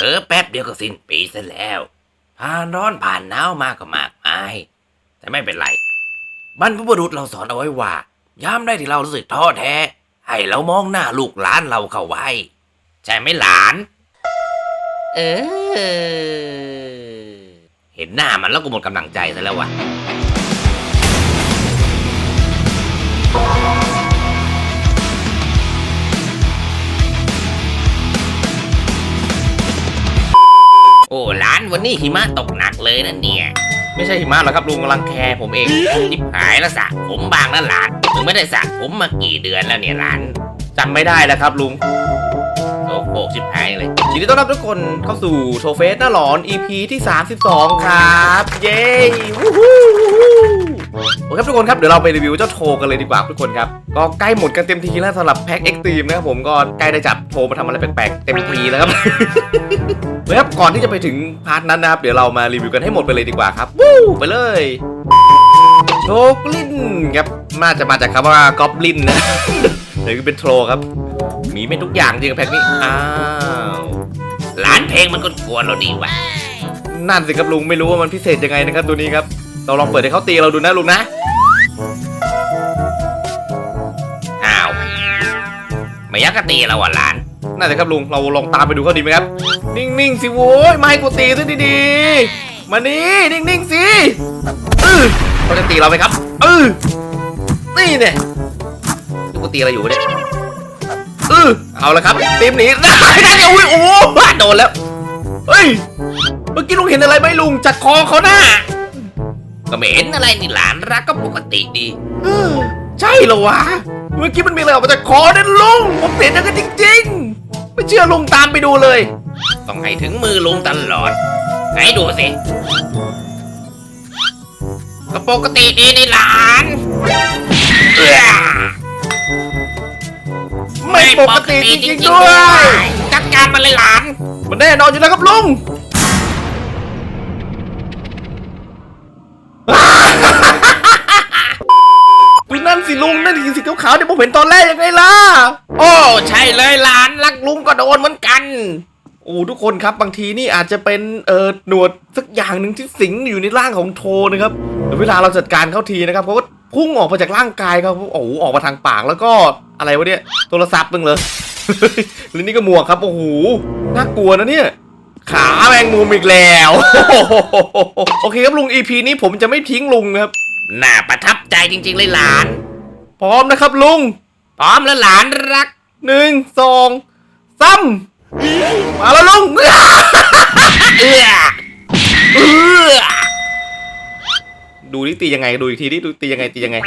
เออแป๊บเดียวก็สิ้นปีซะแล้ว ผ่านร้อนผ่านหนาวมาก็มากมาย แต่ไม่เป็นไร บรรพบุรุษเราสอนเอาไว้ว่ายามได้ที่เรารู้สึกท้อแท้ ให้เรามองหน้าลูกหลานเราเข้าไว้ ใช่ไหมหลาน เออ เห็นหน้ามันแล้วก็หมดกำลังใจซะแล้ววะ วันนี้หิมะตกหนักเลยนะเนี่ย ไม่ใช่หิมะหรอกครับลุงกำลังแคร์ผมเองจิบหายแล้วสระผมบางนะหลานมึงไม่ได้สระผมมากี่เดือนแล้วเนี่ยหลานจำไม่ได้แล้วครับลุงโอ้โหชิบหายเลยยินดีต้อนรับทุกคนเข้าสู่โชว์เฟสหน้าหลอน EP ที่ 32 ครับ เย้วู้ฮู้โอเคครับทุกคนครับ เดี๋ยวเราไปรีวิวเจ้าโทกันเลยดีกว่าทุกคนครับ ก็ใกล้หมดกันเต็มทีแล้วสำหรับแพ็คเอ็กซ์ตรีมนะครับผมก็ใกล้ได้จับโทมาทำอะไรแปลกๆ เต็มทีแล้วครับ นะครับก่อนที่จะไปถึงพาร์ทนั้นนะครับ เดี๋ยวเรามารีวิวกันให้หมดไปเลยดีกว่าครับวู้ไปเลยโทกลินครับน่าจะมาจากคำว่ากอบลินนะหรือเป็นโทรครับ มีไม่ทุกอย่างจริงกับแพ็คนี้อ้าวร้านเพลงมันก็กวนเราดีว่ะนั่นสิครับลุงไม่รู้ว่ามันพิเศษยังไงนะครับตัวนี้ครับ เราลองเปิดให้เขาตีเราดูนะลุงนะอ้าวไม่ยักกะตีเราอะหลาน น่าจะครับลุงเราลองตามไปดูเขาดีไหมครับ นิ่งๆสิโว้ยไม่กูตีซะดีๆมานี่นิ่งๆสิเออเขาจะตีเราไหมครับเออนี่เนี่ยกูตีอะไรอยู่เนี่ยเออเอาละครับตีมหนีได้ได้เดี๋ยวอุ้ยโอ้โหโดนแล้วเฮ้ยเมื่อกี้ลุงเห็นอะไรไหมลุงจัดคอเขาหน้าก็ไม่เห็นอะไรนี่หลานรักก็ปกติดีใช่เหรอวะ เมื่อกี้มันมีอะไรออกมาจากคอเนี่ยลุง ผมเห็นอย่างนั้นจริง ๆ ไม่เชื่อลุงตามไปดูเลย ต้องให้ถึงมือลุงตลอดไหนดูสิก็ปกติดีนี่หลานเอื้อไม่ปกติจริงๆด้วยจัดการมันเลยหลาน มันแน่นอนอยู่แล้วครับลุงดู นั่นสิลุงนั่นคือสีขาวๆที่ผมเห็นตอนแรกยังไงล่ะ โอ้ใช่เลยหลานรักลุงก็โดนเหมือนกันโอ้ทุกคนครับบางทีนี่อาจจะเป็นเอ่อหนวดสักอย่างหนึ่งที่สิงอยู่ในร่างของโทนะครับแต่เวลาเราจัดการเข้าทีนะครับเขาก็พุ่งออกมาจากร่างกายเขาโอ้โหออกมาทางปากแล้วก็อะไรวะเนี่ยโทรศัพท์มึงเลยแล้วนี่ก็หมวกครับโอ้โหน่ากลัวนะเนี่ยขาแมงมุมอีกแล้ว โอเคครับลุง EP นี้ผมจะไม่ทิ้งลุงครับ น่าประทับใจจริง ๆ เลยหลาน พร้อมนะครับลุง พร้อมแล้วหลานรักหนึ่งสองสามมาแล้วลุงเอื้อเอื้อดูนี่ตียังไงดูอีกทีนี่ดูตียังไงตียังไง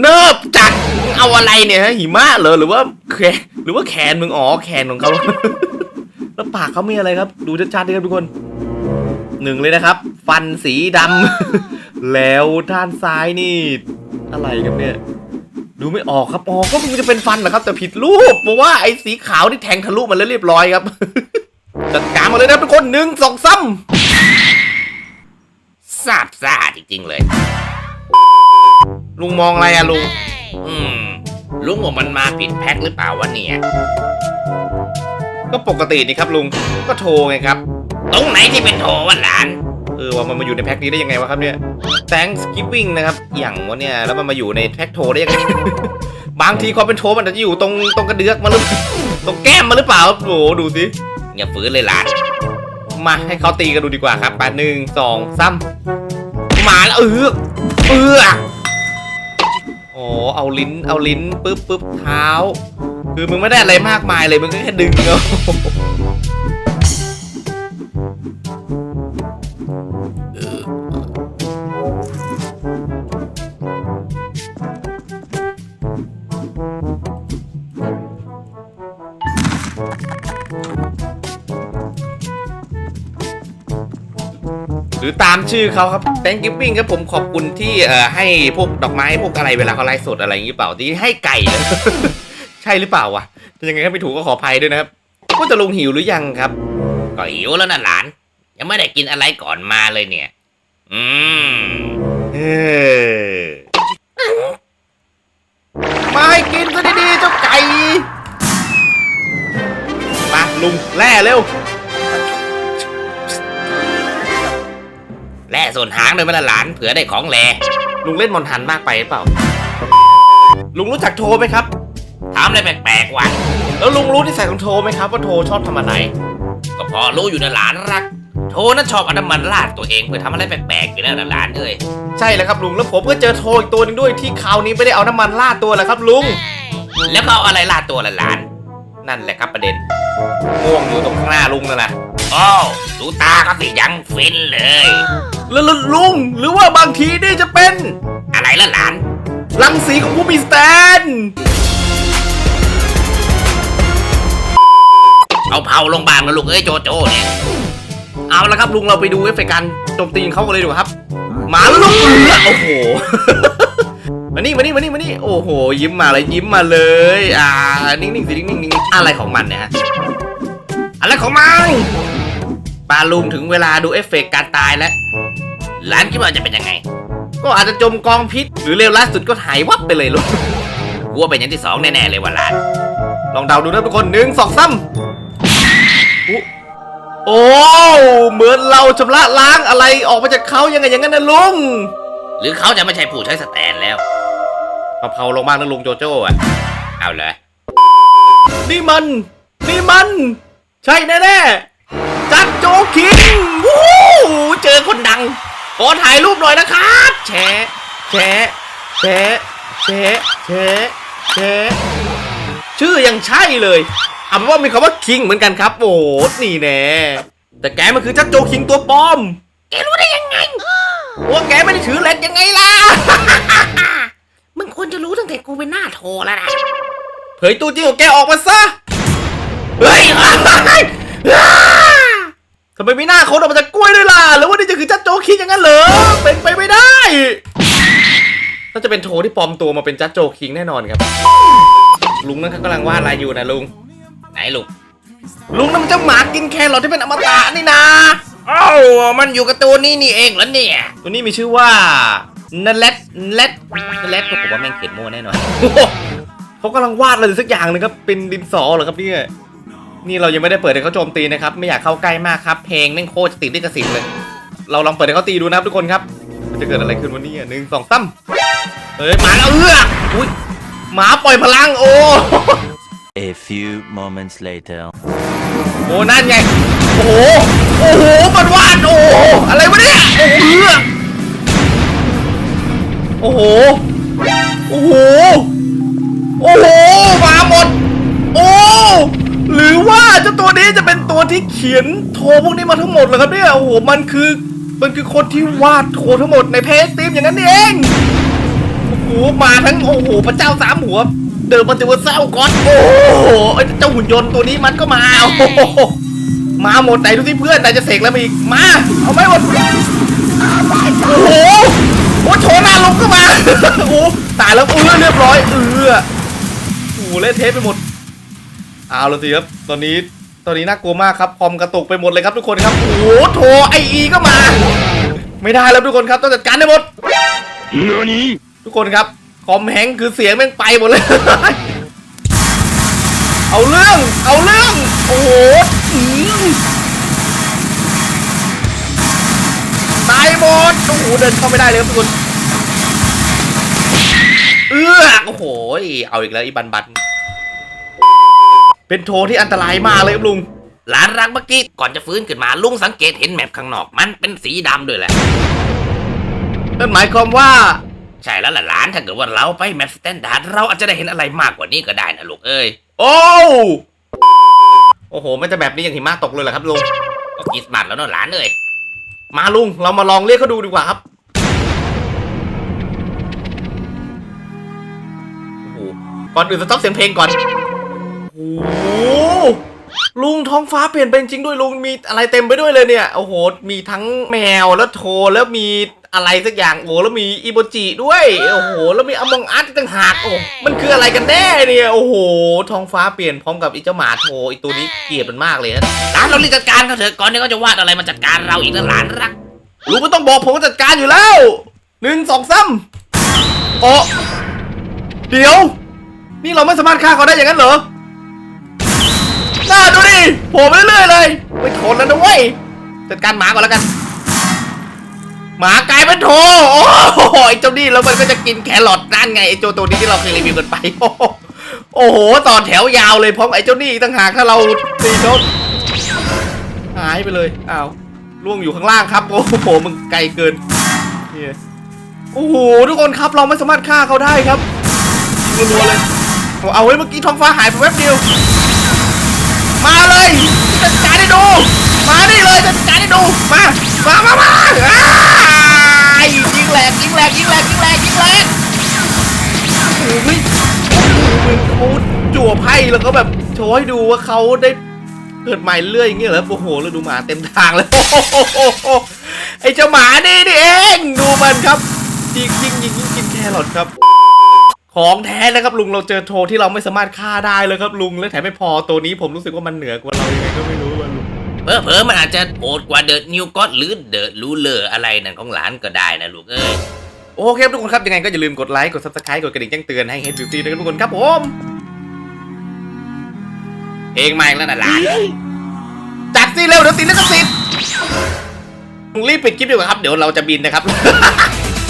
เนิบจัดมึงเอาอะไรเนี่ยฮะหิมะเหรอหรือว่าแขนหรือว่าแขนมึงอ๋อแขนของเขาแล้วปากเขามีอะไรครับ ดูชัดๆดีครับทุกคนหนึ่งเลยนะครับ ฟันสีดำ แล้วด้านซ้ายนี่ อะไรครับเนี่ย ดูไม่ออกครับ อ๋อ ก็คงจะเป็นฟันนะครับ แต่ผิดรูป เพราะว่าไอ้สีขาวที่แทงทะลุมันแล้วเรียบร้อยครับ จัดการมาเลยนะครับทุกคนหนึ่งสองสามซาบซ่าจริงๆเลย ลุงมองอะไรอะลุง อืม ลุงว่ามันมาผิดแพ็คหรือเปล่าวะเนี่ย ก็ปกตินี่ครับลุง ก็โทรไงครับ ตรงไหนที่เป็นโถวะหลานเออว่ามันมาอยู่ในแพ็คนี้ได้ยังไงวะครับเนี่ย Thanksgiving นะครับอย่างวะเนี่ยแล้วมันมาอยู่ในแพ็คโทได้ยังไง บางทีความเป็นโทมันอาจจะอยู่ตรงตรงกระเดือกมาหรือตรงแก้มมาหรือเปล่าโอ้โหดูสิอย่าฝืนเลยหลานมาให้เขาตีกันดูดีกว่าครับแปดหนึ่งสองสามมาแล้วเออเออโอ้เอาลิ้นเอาลิ้นปึ๊บปึ๊บเท้า คือมึงไม่ได้อะไรมากมายเลยมึงก็แค่ดึงเอา รือตามชื่อเขาครับ Thanksgiving ครับผมขอบคุณที่เอ่อให้พวกดอกไม้พวกอะไรเวลาเขาไลฟ์สดอะไรอย่างนี้เปล่าที่ให้ไก่ ใช่หรือเปล่าวะถ้ายังไงก็ไม่ถูกก็ขออภัยด้วยนะครับก็จะลงหิวหรือยังครับ ก็หิวแล้วนะหลาน ยังไม่ได้กินอะไรก่อนมาเลยเนี่ย อืมเออมาให้กินซะดีๆเจ้าไก่มาลุงแล่เร็ว แล่ส่วนหางเลยไหมล่ะหลานเผื่อได้ของแลลุงเล่นมอนทันมากไปหรือเปล่า ลุงรู้จักโทไหมครับ ถามอะไรแปลกๆวะแล้วลุงรู้นิสัยของโทไหมครับ ว่าโทชอบทำอะไร ก็พอรู้อยู่นะหลานรัก โทนั้นชอบเอาน้ำมันราดตัวเองเพื่อทำอะไรแปลกๆอยู่แล้วนะหลานเอ้ยใช่แล้วครับลุงแล้วผมก็เจอโทอีกตัวหนึงด้วยที่คราวนี้ไม่ได้เอาน้ำมันราดตัวแหละครับลุง แล้วก็เอาอะไรราดตัวละหลาน นั่นแหละครับประเด็นง่วงอยู่ตรงข้างหน้าลุงนั่นแหละโอ้ดูตาก็สิยังฟินเลย แล้วแล้วลุง หรือว่าบางทีนี่จะเป็น อะไรล่ะหลาน รังสีของผู้มีสแตน เอาเผาลงบางนะลูกเอ้ยโจโจเนี่ย เอาละครับลุงเราไปดูเอฟเฟกต์การโจมตีของเขากันเลยดีกว่าครับหมาลุกเอือโอ้โหมานี่มานี่มานี่มานี่โอ้โห ยิ้มมาเลยยิ้มมาเลย อ่า นิ่งๆสินิ่งๆอะไรของมันเนี่ยฮะ อะไรของมัน ปาลุงถึงเวลาดูเอฟเฟกต์การตายแล้วหลานคิดว่าจะเป็นยังไง ก็อาจจะจมกองพิษ หรือเลวร้ายสุดก็หายวับไปเลยลูกกูว่าเป็นอย่างที่สองแน่ๆเลยว่ะหลาน ลองเดาดูนะทุกคนหนึ่งสองสามอุ๊โอ้เหมือนเราชำระล้างอะไรออกมาจากเขายังไงอย่างนั้นนะลุง หรือเขาจะไม่ใช่ผู้ใช้สแตนแล้วเผาๆลงบ้างนะลุงโจโจ้อะเอาเลยนี่มัน นี่มัน ใช่แน่ๆ จัดโจคิงวู้เจอคนดัง ขอถ่ายรูปหน่อยนะครับแชะแชะแชะแชะแชะแชะชื่อยังใช่เลยเอาเป็นว่ามีคำว่าคิงเหมือนกันครับ โอ้โหนี่แน่แต่แกมันคือจัดโจคิงตัวปลอมแกรู้ได้ยังไงว่าแกไม่ได้ถือเลนยังไงล่ะมึงควรจะรู้ตั้งแต่กูเป็นหน้าโทรแล้วนะเผยตัวจริงของแกออกมาซะ ไมไม่หน้าคนออกมาจากกล้วยด้วยล่ะหรือว่านี่จะคือจัดโจคิงอย่างนั้นเหรอเป็นไปไม่ได้น่าจะเป็นโทที่ปลอมตัวมาเป็นจัดโจคิงแน่นอนครับ ลุงนั่นเขากำลังวาดอะไรอยู่นะลุงไหนลูกลุงนั่นมันจะหมากินแครอทที่เป็นอมตะนี่นะเอ้ามันอยู่กับตัวนี้นี่เองเหรอเนี่ยตัวนี้มีชื่อว่านันเลตนันเลตนันเลตก็ผมว่าแม่งเขียนมั่วแน่นอนเขากำลังวาดอะไรสักอย่างหนึงครับเป็นดินสอเหรอครับเนี่ย นี่เรายังไม่ได้เปิดให้เขาโจมตีนะครับ ไม่อยากเข้าใกล้มากครับ เพลงแม่งโคตรจะติดลิขสิทธิ์เลย เราลองเปิดให้เขาตีดูนะครับทุกคนครับ มันจะเกิดอะไรขึ้นวันนี้หนึ่งสองตั้มเฮ้ยหมาแล้วเอื้ออุ้ยหมาปล่อยพลังโอ้ A few moments later. โอ้นั่นไง โอ้โห โอ้โห มันวาด โอ้โห อะไรวะเนี่ย โอ้โหเอื้อโอ้โห โอ้โห โอ้โห มาหมด โอ้ หรือว่าเจ้าตัวนี้จะเป็นตัวที่เขียนโทรพวกนี้มาทั้งหมดเหรอครับเนี่ยโอ้โหมันคือมันคือคนที่วาดโทรทั้งหมดในเพจทีมอย่างนั้นเองโอ้โหมาทั้งโอ้โหพระเจ้าสามหัว เดินมาเจอเศร้าก่อนโอ้โหไอ้เจ้าหุ่นยนต์ตัวนี้มันก็มาโอ้โหมาหมดไหนดูที่เพื่อนไหนจะเสกแล้วมาอีกมาเอาไม่หมดโอ้โหโอ้โชว์หน้าลงก็มาโอ้ตายแล้วเออเรียบร้อยเออโอ้โหเละเทะไปหมด เอาละสิครับ ตอนนี้ตอนนี้น่ากลัวมากครับคอมกระตุกไปหมดเลยครับทุกคนครับ โอ้โหโทรไออีก็มา ไม่ได้แล้วทุกคนครับต้องจัดการให้หมดทุกคนครับคอมแฮงค์คือเสียงแม่งไปหมดเลย เอาเรื่อง เอาเรื่อง โอ้โหอืมตายหมด โอ้โหเดินเข้าไม่ได้เลยครับทุกคน เอื้อโอ้โห เอาอีกแล้วอีบันบัน เป็นโทที่อันตรายมากเลยครับลุง หลานรักเมื่อกี้ก่อนจะฟื้นขึ้นมาลุงสังเกตเห็นแมปข้างนอกมันเป็นสีดำด้วยแหละ นั่นหมายความว่า ใช่แล้วล่ะหลานถ้าเกิดว่าเราไปแมปสแตนดาร์ดเราอาจจะได้เห็นอะไรมากกว่านี้ก็ได้นะลูกเอ้ย โอ้โอ้โห มันจะแบบนี้อย่างหิมะตกเลยเหรอครับลุงก็กิสบัตแล้วเนอะหลานเอ้ย มาลุงเรามาลองเรียกเขาดูดีกว่าครับ โอ้โหก่อนอื่นสต็อปเสียงเพลงก่อน โอ้ลุงท้องฟ้าเปลี่ยนไปจริงด้วยลุงมีอะไรเต็มไปด้วยเลยเนี่ยโอ้โหมีทั้งแมวแล้วโทแล้วมีอะไรสักอย่างโอ้แล้วมีอีโบจิด้วยโอ้โหแล้วมีอมองอาร์ตต่างหากโอ้มันคืออะไรกันแน่เนี่ยโอ้โหท้องฟ้าเปลี่ยนพร้อมกับอีเจ้าหมาโทอีตัวนี้เกลียดมันมากเลยนะหลานเรารีบจัดการเขาเถอะก่อนที่เขาจะวาดอะไรมาจัดการเราอีกนะหลานรักลุงไม่ต้องบอกผมว่าจัดการอยู่แล้วหนึ่งสองสามโอ้เดี๋ยว นี่เราไม่สามารถฆ่าเขาได้อย่างนั้นเหรอ น่าดูดิผผล่มาเรื่อยๆเลยไม่ทนแล้วนะเว้ยจัดการหมาก่อนแล้วกัน หมากลายเป็นโถโอ้โหไอ้เจ้านี่แล้วมันก็จะกินแครอทนั่นไงไอ้โจตัวนี้ที่เราเคยรีวิวกันไปโอ้โหโอ้โหต่อแถวยาวเลยพร้อมไอ้เจ้านี่ต่างหากถ้าเราตีโดนหายไปเลยอ้าวล่วงอยู่ข้างล่างครับ โอ้โหมึงไกลเกินเนี่ยโอ้โหทุกคนครับเราไม่สามารถฆ่าเขาได้ครับรัวๆเลยเอาเอาไว้เมื่อกี้ท้องฟ้าหายไปแวบเดียว มาเลยจัดการให้ดู มานี่เลยจัดการให้ดู มา มามามาอ้ยิงแหลกยิงแหลกยิงแหลกยิงแหลกยิงแหลกโอ้โหเหมือนเขาจั่วไพ่แล้วก็แบบโชว์ให้ดูว่าเขาได้เกิดใหม่เรื่อยอย่างเงี้ยเหรอโอ้โหแล้วดูหมาเต็มทางเลยโอ้โหไอ้เจ้าหมานี่นี่เอง ดูมันครับยิงยิงยิงยิงกินแครอทครับ ของแท้นะครับลุงเราเจอโทรที่เราไม่สามารถฆ่าได้เลยครับลุงและแถมไม่พอตัวนี้ผมรู้สึกว่ามันเหนือกว่าเรายังไงก็ไม่รู้ว่าลุงเผลอเผลอๆมันอาจจะโหดกว่าเดอะนิวก็หรือเดอะรูเลอร์อะไรนั่นของหลานก็ได้นะลูกเอ้ย โอเคครับทุกคนครับยังไงก็อย่าลืมกดไลค์กด subscribe กดกระดิ่งแจ้งเตือนให้ Head Beauty ด้วยครับทุกคนครับผมเพลงใหม่แล้วนะหลานจัดสิเร็วเดี๋ยวติดลิขสิทธิ์ลุงรีบปิดคลิปดีกว่าครับเดี๋ยวเราจะบินนะครับ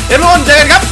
เดี๋ยวทุกคนเจอกันครับ